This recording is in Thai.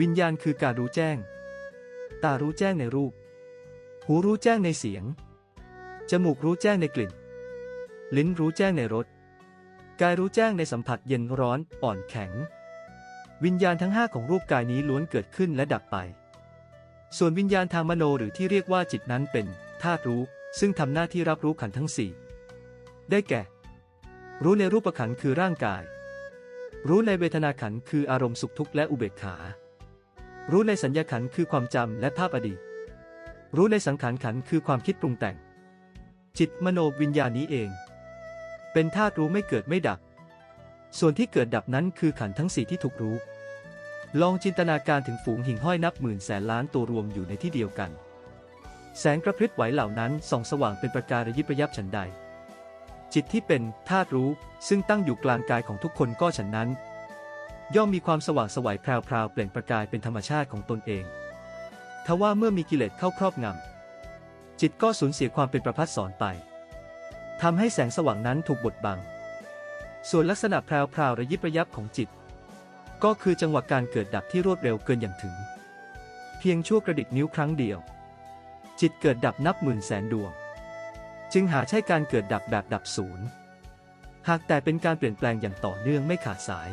วิญญาณคือการรู้แจ้ง ตารู้แจ้งในรูป หูรู้แจ้งในเสียง จมูกรู้แจ้งในกลิ่น ลิ้นรู้แจ้งในรส กายรู้แจ้งในสัมผัสเย็นร้อนอ่อนแข็ง วิญญาณทั้งห้าของรูปกายนี้ล้วนเกิดขึ้นและดับไป ส่วนวิญญาณทางมโนหรือที่เรียกว่าจิตนั้นเป็นธาตุรู้ ซึ่งทำหน้าที่รับรู้ขันทั้งสี่ ได้แก่ รู้ในรูปขันคือร่างกาย รู้ในเวทนาขันคืออารมณ์สุขทุกข์และอุเบกขา รู้ในสัญญาขันคือความจำและภาพอดีต รู้ในสังขารขันคือความคิดปรุงแต่ง จิตมโนวิญญาณนี้เอง เป็นธาตุรู้ไม่เกิดไม่ดับ ส่วนที่เกิดดับนั้นคือขันทั้งสี่ที่ถูกรู้ ลองจินตนาการถึงฝูงหิ่งห้อยนับหมื่นแสนล้านตัวรวมอยู่ในที่เดียวกัน แสงกระพริบไหวเหล่านั้นส่องสว่างเป็นประกายระยิบระยับฉันใด จิตที่เป็นธาตุรู้ซึ่งตั้งอยู่กลางกายของทุกคนก็ฉันนั้น ย่อมมีความสว่างสวัยแพรวๆเปล่งประกายเป็นธรรมชาติของตนเอง ทว่าเมื่อมีกิเลสเข้าครอบงำ จิตก็สูญเสียความเป็นประพัดสอนไปทำให้แสงสว่างนั้นถูกบดบัง ส่วนลักษณะแพรวๆระยิบระยับของจิต ก็คือจังหวะการเกิดดับที่รวดเร็วเกินอย่างถึง เพียงชั่วกระดิกนิ้วครั้งเดียว จิตเกิดดับนับหมื่นแสนดวง จึงหาใช่การเกิดดับแบบดับศูนย์ หากแต่เป็นการเปลี่ยนแปลงอย่างต่อเนื่องไม่ขาดสาย